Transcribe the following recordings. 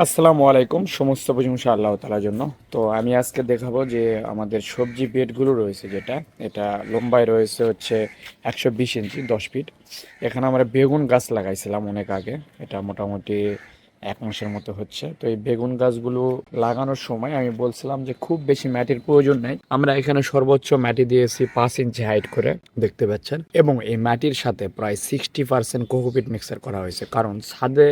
আসসালামু আলাইকুম, সমস্ত প্রশংসা আল্লাহ তালার জন্য। তো আমি আজকে দেখাবো যে আমাদের সবজি বেডগুলো রয়েছে যেটা, এটা লম্বায় রয়েছে হচ্ছে একশো বিশ ইঞ্চি, দশ ফিট। এখানে আমরা বেগুন গাছ লাগাইছিলাম অনেক আগে, এটা মোটামুটি এক মাসের মতো হচ্ছে। তো এই বেগুন গাছগুলো লাগানোর সময় আমি বলছিলাম যে খুব বেশি মাটির প্রয়োজন নেই। আমরা এখানে সর্বোচ্চ মাটি দিয়েছি পাঁচ ইঞ্চি হাইট করে, দেখতে পাচ্ছেন। এবং এই মাটির সাথে প্রায় সিক্সটি পার্সেন্ট কোকোপিট মিক্সার করা হয়েছে। কারণ ছাদে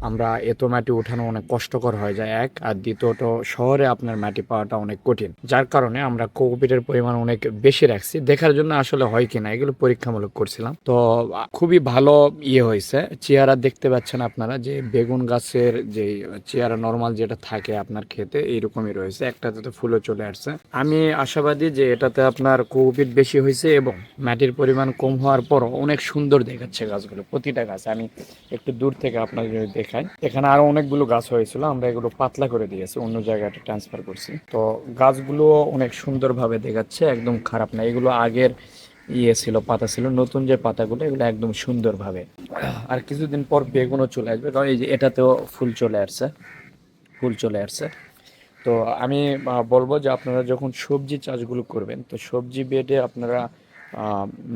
আমরা এত মাটি উঠানো অনেক কষ্টকর হয়ে যায়, এক। আর দ্বিতীয়ত, শহরে আপনার মাটি পাওয়াটা অনেক কঠিন। যার কারণে আমরা কোকোপিটের পরিমাণ অনেক বেশি রাখছি। দেখার জন্য আসলে হয় কিনা, এগুলো পরীক্ষামূলক করছিলাম। তো, খুবই ভালো ইয়ে হয়েছে। চেয়ারা দেখতে পাচ্ছেন আপনারা যে, বেগুন গাছের যে চেয়ারা নর্মাল যেটা থাকে আপনার খেতে এইরকমই রয়েছে। একটাতে তো ফুলও চলে আসছে। আমি আশাবাদী যে, এটাতে আপনার কোকোপিট বেশি হয়েছে এবং মাটির পরিমাণ কম হওয়ার পরও অনেক সুন্দর দেখাচ্ছে গাছগুলো, প্রতিটা গাছ। আমি একটু দূর থেকে আপনাদের যদি দেখাই। এখানে আরও অনেকগুলো গাছ হয়েছিল, আমরা এগুলো পাতলা করে দিয়েছি, অন্য জায়গাটা ট্রান্সফার করছি। তো গাছগুলো অনেক সুন্দরভাবে দেখাচ্ছে, একদম খারাপ না। এগুলো আগের ইয়ে ছিল, পাতা ছিল, নতুন যে পাতাগুলো, এগুলো একদম সুন্দরভাবে। আর কিছুদিন পর বেগুনও চলে আসবে, কারণ এই যে এটাতেও ফুল চলে আসছে, ফুল চলে আসছে। তো আমি বলব যে আপনারা যখন সবজি চাষগুলো করবেন, তো সবজি বেডে আপনারা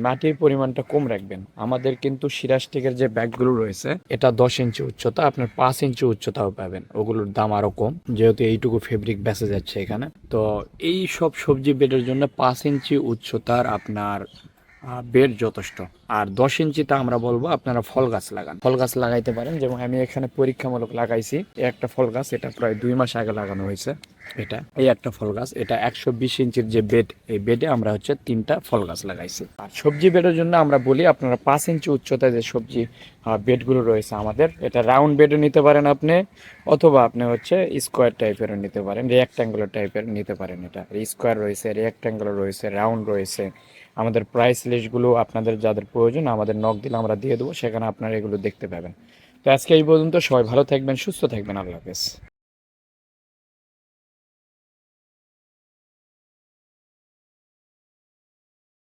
মাটির পরিমাণটা কম রাখবেন। আমাদের কিন্তু সিরাস্টিকের যে ব্যাগগুলো রয়েছে, এটা দশ ইঞ্চি উচ্চতা, আপনার পাঁচ ইঞ্চি উচ্চতাও পাবেন। ওগুলোর দাম আরও কম, যেহেতু এইটুকু ফেব্রিক বেঁচে যাচ্ছে এখানে। তো এই সব সবজি বেডের জন্য পাঁচ ইঞ্চি উচ্চতার আপনার বেড যথেষ্ট। আর দশ ইঞ্চিতে আমরা বলব আপনারা ফল গাছ লাগান। ফল গাছ লাগাইতে পারেন, যেমন আমি এখানে পরীক্ষামূলক লাগাইছি, একটা ফল গাছ, এটা প্রায় দুই মাস আগে লাগানো হয়েছে। এটা, এই একটা ফল গাছ। এটা একশো বিশ ইঞ্চির যে বেড, এই বেডে আমরা হচ্ছে তিনটা ফল গাছ লাগাইছি। আর সবজি বেডের জন্য আমরা বলি আপনারা পাঁচ ইঞ্চি উচ্চতায় যে সবজি বেডগুলো রয়েছে আমাদের, এটা রাউন্ড বেডও নিতে পারেন আপনি, অথবা আপনি হচ্ছে স্কোয়ার টাইপেরও নিতে পারেন রিয়াক্ট্যাঙ্গুলার টাইপের নিতে পারেন এটা। স্কোয়ার রয়েছে রিয়াক্ট্যাঙ্গুলার রয়েছে রাউন্ড রয়েছে। আমাদের প্রাইস লিস্টগুলো আপনাদের যাদের প্রয়োজন, আমাদের নক দিলে আমরা দিয়ে দেবো, সেখানে আপনারা এগুলো দেখতে পাবেন। তো আজকে এই পর্যন্ত, সবাই ভালো থাকবেন, সুস্থ থাকবেন, আল্লাহ হাফেজ।